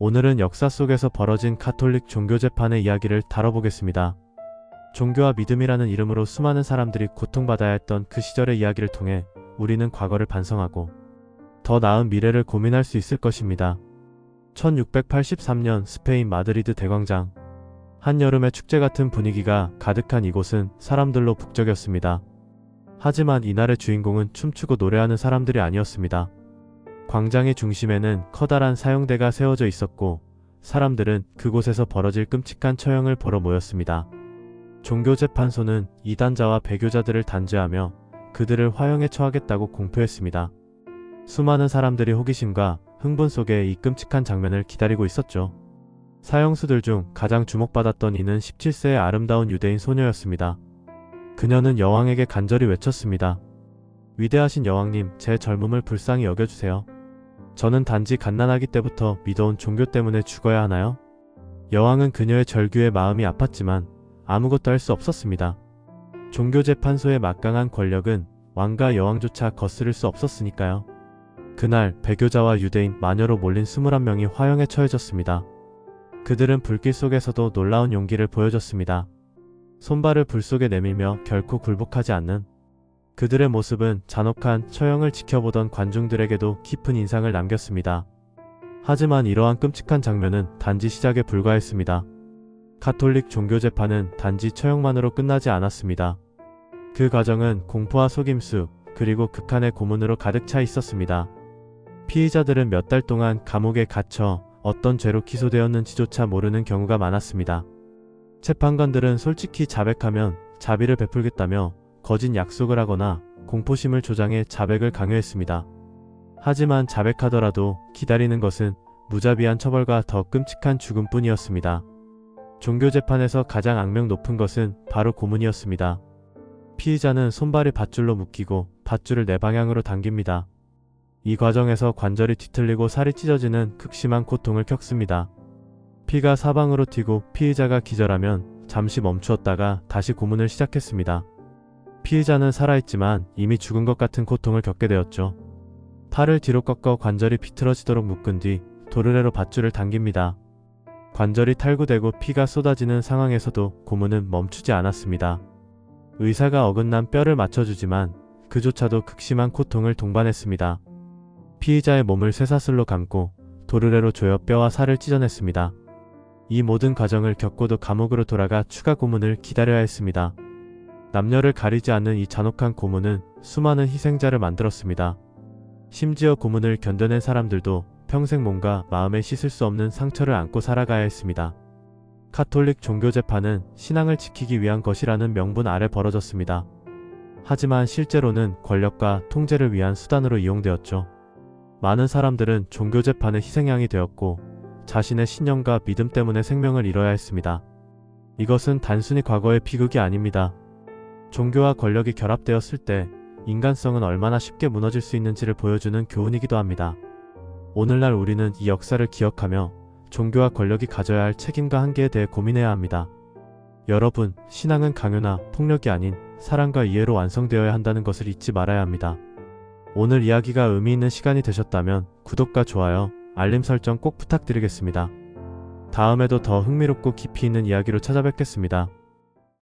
오늘은 역사 속에서 벌어진 카톨릭 종교 재판의 이야기를 다뤄보겠습니다. 종교와 믿음이라는 이름으로 수많은 사람들이 고통받아야 했던 그 시절의 이야기를 통해 우리는 과거를 반성하고 더 나은 미래를 고민할 수 있을 것입니다. 1683년 스페인 마드리드 대광장. 한여름의 축제 같은 분위기가 가득한 이곳은 사람들로 북적였습니다. 하지만 이날의 주인공은 춤추고 노래하는 사람들이 아니었습니다. 광장의 중심에는 커다란 사형대가 세워져 있었고 사람들은 그곳에서 벌어질 끔찍한 처형을 보러 모였습니다. 종교재판소는 이단자와 배교자들을 단죄하며 그들을 화형에 처하겠다고 공표했습니다. 수많은 사람들이 호기심과 흥분 속에 이 끔찍한 장면을 기다리고 있었죠. 사형수들 중 가장 주목받았던 이는 17세의 아름다운 유대인 소녀였습니다. 그녀는 여왕에게 간절히 외쳤습니다. 위대하신 여왕님, 제 젊음을 불쌍히 여겨주세요. 저는 단지 갓난아기 때부터 믿어온 종교 때문에 죽어야 하나요? 여왕은 그녀의 절규에 마음이 아팠지만 아무것도 할 수 없었습니다. 종교재판소의 막강한 권력은 왕과 여왕조차 거스를 수 없었으니까요. 그날 배교자와 유대인 마녀로 몰린 21명이 화형에 처해졌습니다. 그들은 불길 속에서도 놀라운 용기를 보여줬습니다. 손발을 불 속에 내밀며 결코 굴복하지 않는 그들의 모습은 잔혹한 처형을 지켜보던 관중들에게도 깊은 인상을 남겼습니다. 하지만 이러한 끔찍한 장면은 단지 시작에 불과했습니다. 카톨릭 종교 재판은 단지 처형만으로 끝나지 않았습니다. 그 과정은 공포와 속임수, 그리고 극한의 고문으로 가득 차 있었습니다. 피의자들은 몇 달 동안 감옥에 갇혀 어떤 죄로 기소되었는지조차 모르는 경우가 많았습니다. 재판관들은 솔직히 자백하면 자비를 베풀겠다며 거짓 약속을 하거나 공포심을 조장해 자백을 강요했습니다. 하지만 자백하더라도 기다리는 것은 무자비한 처벌과 더 끔찍한 죽음뿐이었습니다. 종교재판에서 가장 악명 높은 것은 바로 고문이었습니다. 피의자는 손발이 밧줄로 묶이고 밧줄을 내 방향으로 당깁니다. 이 과정에서 관절이 뒤틀리고 살이 찢어지는 극심한 고통을 겪습니다. 피가 사방으로 튀고 피의자가 기절하면 잠시 멈추었다가 다시 고문을 시작했습니다. 피의자는 살아있지만 이미 죽은 것 같은 고통을 겪게 되었죠. 팔을 뒤로 꺾어 관절이 비틀어지도록 묶은 뒤 도르래로 밧줄을 당깁니다. 관절이 탈구되고 피가 쏟아지는 상황에서도 고문은 멈추지 않았습니다. 의사가 어긋난 뼈를 맞춰주지만 그조차도 극심한 고통을 동반했습니다. 피의자의 몸을 쇠사슬로 감고 도르래로 조여 뼈와 살을 찢어냈습니다. 이 모든 과정을 겪고도 감옥으로 돌아가 추가 고문을 기다려야 했습니다. 남녀를 가리지 않는 이 잔혹한 고문은 수많은 희생자를 만들었습니다. 심지어 고문을 견뎌낸 사람들도 평생 몸과 마음에 씻을 수 없는 상처를 안고 살아가야 했습니다. 카톨릭 종교 재판은 신앙을 지키기 위한 것이라는 명분 아래 벌어졌습니다. 하지만 실제로는 권력과 통제를 위한 수단으로 이용되었죠. 많은 사람들은 종교 재판의 희생양이 되었고 자신의 신념과 믿음 때문에 생명을 잃어야 했습니다. 이것은 단순히 과거의 비극이 아닙니다. 종교와 권력이 결합되었을 때 인간성은 얼마나 쉽게 무너질 수 있는지를 보여주는 교훈이기도 합니다. 오늘날 우리는 이 역사를 기억하며 종교와 권력이 가져야 할 책임과 한계에 대해 고민해야 합니다. 여러분, 신앙은 강요나 폭력이 아닌 사랑과 이해로 완성되어야 한다는 것을 잊지 말아야 합니다. 오늘 이야기가 의미 있는 시간이 되셨다면 구독과 좋아요, 알림 설정 꼭 부탁드리겠습니다. 다음에도 더 흥미롭고 깊이 있는 이야기로 찾아뵙겠습니다.